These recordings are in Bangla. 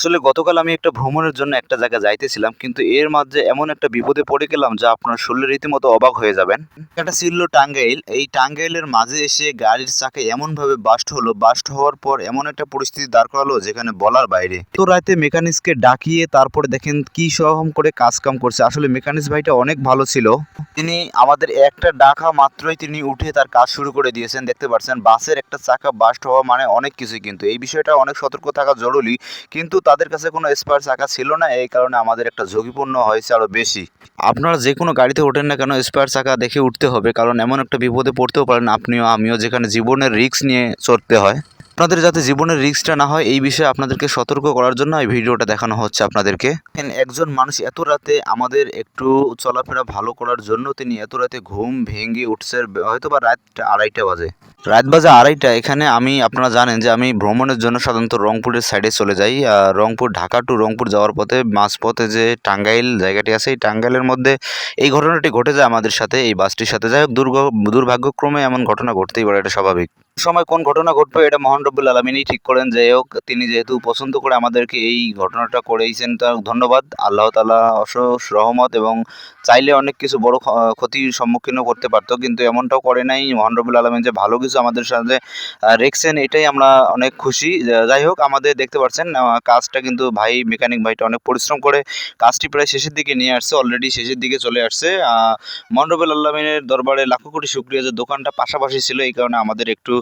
আসলে গতকাল আমি একটা ভ্রমণের জন্য একটা জায়গায় যাইতেছিলাম, কিন্তু এর মাঝে এমন একটা বিপদে পড়ে গেলাম যা আপনার শুনলে রীতিমতো অবাক হয়ে যাবেন। এটা ছিল টাঙ্গাইল। এই টাঙ্গাইলের মাঝে এসে গাড়ির চাকে এমন ভাবে বাস্ট হলো, বাস্ট হওয়ার পর এমন একটা পরিস্থিতি দাঁড় করালো যেখানে বলার বাইরে। তো রাতে মেকানিক্সকে ডাকিয়ে তারপরে দেখেন কি সহম করে কাজ কাম করছে। আসলে মেকানিক্স ভাইটা অনেক ভালো ছিল। তিনি আমাদের একটা ডাকা মাত্রই তিনি উঠে তার কাজ শুরু করে দিয়েছেন। দেখতে পাচ্ছেন, বাসের একটা চাকা বাস্ট হওয়া মানে অনেক কিছুই কিন্তু। এই বিষয়টা অনেক সতর্ক থাকা জরুরি। কিন্তু তাদের কাছে কোনো স্পার চাকা ছিল না, এই কারণে আমাদের একটা ঝুঁকিপূর্ণ হয়েছে আরও বেশি। আপনারা যে কোনো গাড়িতে ওঠেন না কেন স্পার চাকা দেখে উঠতে হবে, কারণ এমন একটা বিপদে পড়তেও পারেন আপনিও, আমিও, যেখানে জীবনের রিস্ক নিয়ে চড়তে হয়। আপনাদের যাতে জীবনের রিস্কটা না হয়, এই বিষয়ে আপনাদেরকে সতর্ক করার জন্য এই ভিডিওটা দেখানো হচ্ছে আপনাদেরকে। একজন মানুষ এত রাতে আমাদের একটু চলাফেরা ভালো করার জন্য তিনি এত রাতে ঘুম ভেঙে উঠছে হয়তো বা রাত আড়াইটা বাজে। রাত বাজে আড়াইটা, এখানে আমি, আপনারা জানেন যে আমি ভ্রমণের জন্য সাধারণত রংপুরের সাইডে চলে যাই। রংপুর, ঢাকা টু রংপুর যাওয়ার পথে, মাঝপথে যে টাঙ্গাইল জায়গাটি আছে, এই টাঙ্গাইলের মধ্যে এই ঘটনাটি ঘটে যায় আমাদের সাথে, এই বাসটির সাথে। যাই হোক দুর্ভাগ্যক্রমে এমন ঘটনা ঘটতেই পারে, এটা স্বাভাবিক। সময় কোন ঘটনা ঘটবে, এটা মহান রব্বুল আলমিনই ঠিক করেন। যাই হোক, তিনি যেহেতু পছন্দ করে আমাদেরকে এই ঘটনাটা করেইছেন, তার ধন্যবাদ। আল্লাহ তালা অশেষ রহমত এবং চাইলে অনেক কিছু বড় ক্ষতির সম্মুখীনও করতে পারতো, কিন্তু এমনটাও করে নাই মহান রব্বুল আলমিন যে ভালো কিছু আমাদের সাথে রেখছেন, এটাই আমরা অনেক খুশি। যাই হোক, আমাদের দেখতে পাচ্ছেন কাজটা কিন্তু ভাই মেকানিক ভাইটা অনেক পরিশ্রম করে কাজটি প্রায় শেষের দিকে নিয়ে আসছে অলরেডি শেষের দিকে চলে আসছে। রব্বুল আলমিনের দরবারে লাখো কোটি শুক্রিয়া যে দোকানটা পাশাপাশি ছিল, এই কারণে আমাদের একটু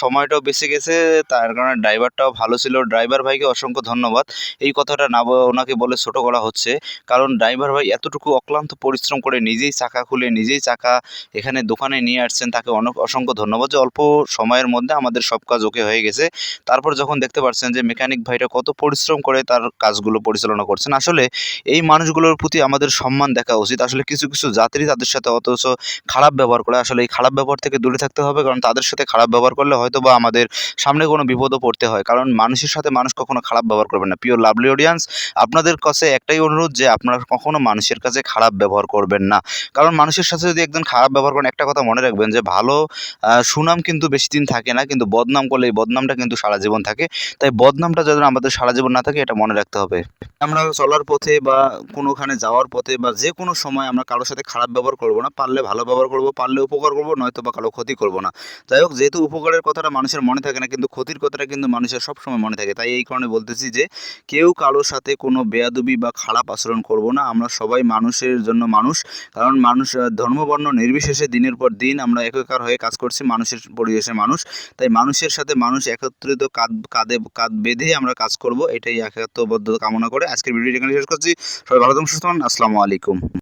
সময়টাও বেঁচে গেছে। তার কারণে ড্রাইভারটাও ভালো ছিল। ড্রাইভার ভাইকে অসংখ্য ধন্যবাদ। এই কথাটা না ওনাকে বলে ছোট করা হচ্ছে। কারণ ড্রাইভার ভাই এতটুকু অক্লান্ত পরিশ্রম করে নিজেই চাকা খুলে নিজেই চাকা এখানে দোকানে নিয়ে আসছেন, তাকে অনেক, অসংখ্য ধন্যবাদ। যে অল্প সময়ের মধ্যে আমাদের সব কাজ ওকে হয়ে গেছে। তারপর যখন দেখতে পাচ্ছেন যে মেকানিক ভাইটা কত পরিশ্রম করে তার কাজগুলো পরিচালনা করছেন আসলে এই মানুষগুলোর প্রতি আমাদের সম্মান দেখা উচিত। আসলে কিছু কিছু যাত্রী তাদের সাথে অথচ খারাপ ব্যবহার করে। আসলে এই খারাপ ব্যবহার থেকে দূরে থাকতে হবে কারণ তাদের সাথে খারাপ ব্যবহার করলে হয়তো বা আমাদের সামনে কোনো বিপদও পড়তে হয়। কারণ মানুষের সাথে মানুষ কখনো খারাপ ব্যবহার করবে না। পিওর লাভলি অডিয়েন্স আপনাদের কাছে একটাই অনুরোধ যে আপনারা কখনো মানুষের কাছে খারাপ ব্যবহার করবেন না। কারণ মানুষের সাথে যদি একজন খারাপ ব্যবহার করেন একটা কথা মনে রাখবেন যে ভালো আহ, সুনাম কিন্তু বেশি দিন থাকে না, কিন্তু বদনাম করলে এই বদনামটা কিন্তু সারা জীবন থাকে। তাই বদনামটা যেন আমাদের সারা জীবন না থাকে, এটা মনে রাখতে হবে। আমরা চলার পথে বা কোনোখানে যাওয়ার পথে বা যে কোনো সময় আমরা কারোর সাথে খারাপ ব্যবহার করব না, পারলে ভালো ব্যবহার করব, পারলে উপকার করব, নয়তো বা কারও ক্ষতি করব না। যাই হোক, যেহেতু উপকারের কথাটা মানুষের মনে থাকে না, কিন্তু ক্ষতির কথাটা কিন্তু মানুষের সবসময় মনে থাকে। তাই এই কারণে বলতেছি যে, কেউ কারোর সাথে কোনো বেয়াদুবি বা খারাপ আচরণ করব না। আমরা সবাই মানুষের জন্য মানুষ, কারণ মানুষ ধর্মবর্ণ নির্বিশেষে দিনের পর দিন আমরা একাকার হয়ে কাজ করছি, মানুষের পরিবেশে মানুষ। তাই মানুষের সাথে মানুষ একত্রিত কাঁধ, কাঁধে, কাঁধ বেঁধে আমরা কাজ করব। এটাই একাত্মবদ্ধ কামনা করে আজকের ভিডিওটি এখানে শেষ করছি। সবাই ভালো থাকুন, সুস্থ আসসালামু আলাইকুম।